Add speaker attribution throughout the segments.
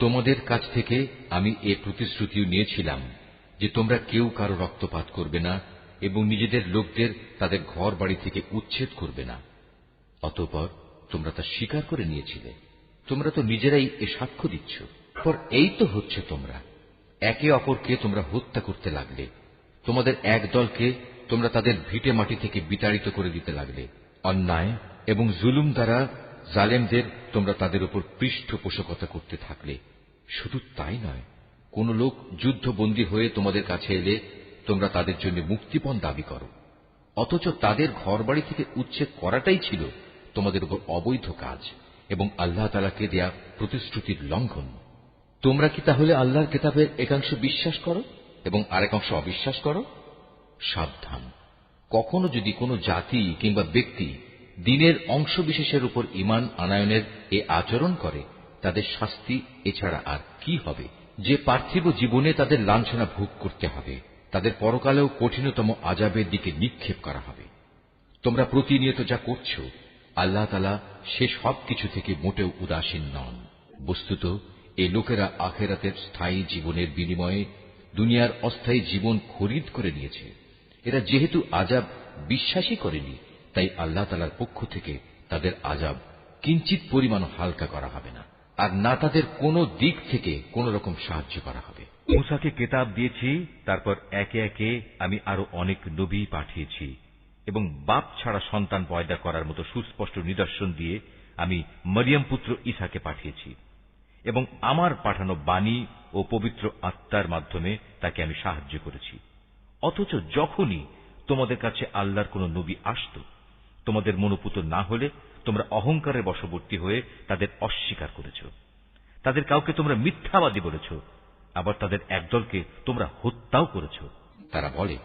Speaker 1: তোমাদের কাছ থেকে আমি এ প্রতিশ্রুতিও নিয়েছিলাম যে তোমরা কেউ কারও রক্তপাত করবে না এবং নিজেদের লোকদের তাদের ঘর বাড়ি থেকে উচ্ছেদ করবে না। অতপর তোমরা তা স্বীকার করে নিয়েছিলে। তোমরা তো নিজেরাই এ সাক্ষ্য দিচ্ছ। পর এই তো হচ্ছে তোমরা। একে অপরকে তোমরা হত্যা করতে লাগলে। তোমাদের এক দলকে তোমরা তাদের ভিটে মাটি থেকে বিতাড়িত করে দিতে লাগলে। অন্যায় এবং জুলুম দ্বারা জালেমদের তোমরা তাদের উপর পৃষ্ঠপোষকতা করতে থাকলে। শুধু তাই নয়, কোন লোক যুদ্ধবন্দী হয়ে তোমাদের কাছে এলে তোমরা তাদের জন্য মুক্তিপণ দাবি করো। অথচ তাদের ঘরবাড়ি থেকে উচ্ছেদ করাটাই ছিল তোমাদের উপর অবৈধ কাজ এবং আল্লাহ তালাকে দেয়া প্রতিশ্রুতির লঙ্ঘন। তোমরা কি তাহলে আল্লাহর কেতাবের একাংশ বিশ্বাস করো এবং আরেক অংশ অবিশ্বাস করো? সাবধান। কখনো যদি কোনো জাতি কিংবা ব্যক্তি দিনের অংশ বিশেষের উপর ইমান আনায়নের এ আচরণ করে, তাদের শাস্তি এছাড়া আর কি হবে? যে পার্থিব জীবনে তাদের লাঞ্ছনা ভোগ করতে হবে, তাদের পরকালেও কঠিনতম আজাবের দিকে নিক্ষেপ করা হবে। তোমরা প্রতিনিয়ত যা করছ, আল্লাহ তালা সে সব কিছু থেকে মোটেও উদাসীন নন। বস্তুত, এ লোকেরা আখেরাতের স্থায়ী জীবনের বিনিময়ে দুনিয়ার অস্থায়ী জীবন খরিদ করে নিয়েছে। এরা যেহেতু আজাব বিশ্বাসই করেনি তাই আল্লাহ তালার পক্ষ থেকে তাদের আজাব কিঞ্চিত পরিমাণ হালকা করা হবে না। আর না তাদের কোনো দিক থেকে কোন রকম সাহায্য করা হবে।
Speaker 2: মুসাকে কেতাব দিয়েছি, তারপর একে একে আমি আরও অনেক নবী পাঠিয়েছি এবং বাপ ছাড়া সন্তান পয়দা করার মতো সুস্পষ্ট নিদর্শন দিয়ে আমি মরিয়ম পুত্র ইসাকে পাঠিয়েছি এবং আমার পাঠানো বাণী ও পবিত্র আত্মার মাধ্যমে তাকে আমি সাহায্য করেছি। অথচ যখনই তোমাদের কাছে আল্লাহর কোন নবী আসত তোমাদের মনোপুত না হলে তোমরা অহংকারের বশবর্তী হয়ে তাদের অস্বীকার করেছ। তাদের কাউকে তোমরা মিথ্যাবাদী বলেছ, আবার তাদের একদলকে তোমরা হত্যাও করেছ।
Speaker 1: তারা বলে,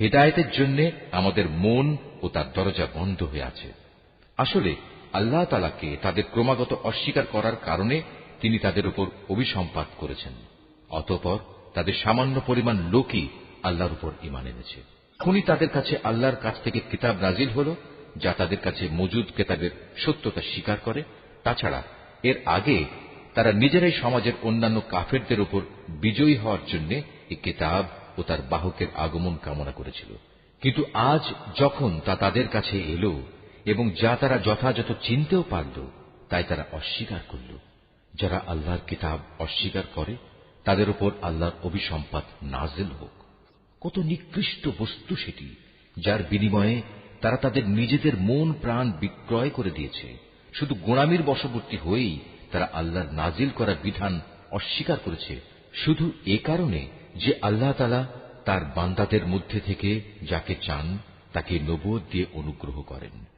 Speaker 1: হেদায়তের জন্য আমাদের মন ও তার দরজা বন্ধ হয়ে আছে। আসলে আল্লাহ তালাকে তাদের ক্রমাগত অস্বীকার করার কারণে তিনি তাদের উপর অভিসম্পাত করেছেন। অতপর তাদের সামান্য পরিমাণ লোকই আল্লাহর উপর ইমান এনেছে। এখনই তাদের কাছে আল্লাহর কাছ থেকে কিতাব নাজিল হল যা তাদের কাছে মজুদ কেতাবের সত্যতা স্বীকার করে, তাছাড়া এর আগে তারা নিজেরাই সমাজের অন্যান্য কাফেরদের উপর বিজয়ী হওয়ার জন্য এই কেতাব ও তার বাহকের আগমন কামনা করেছিল। কিন্তু আজ যখন তা তাদের কাছে এলো এবং যা তারা যথাযথ চিনতেও পারল, তাই তারা অস্বীকার করল। যারা আল্লাহর কিতাব অস্বীকার করে, তাদের উপর আল্লাহর অভিসম্পাত নাজেল হোক। কত নিকৃষ্ট বস্তু সেটি, যার বিনিময়ে তারা তাদের নিজেদের মন প্রাণ বিক্রয় করে দিয়েছে। শুধু গোড়ামির বশবর্তী হয়েই তারা আল্লাহর নাজিল করা বিধান অস্বীকার করেছে। শুধু এ কারণে যে আল্লাহ তালা তার বান্দাদের মধ্যে থেকে যাকে চান, তাকে নবদ দিয়ে অনুগ্রহ করেন।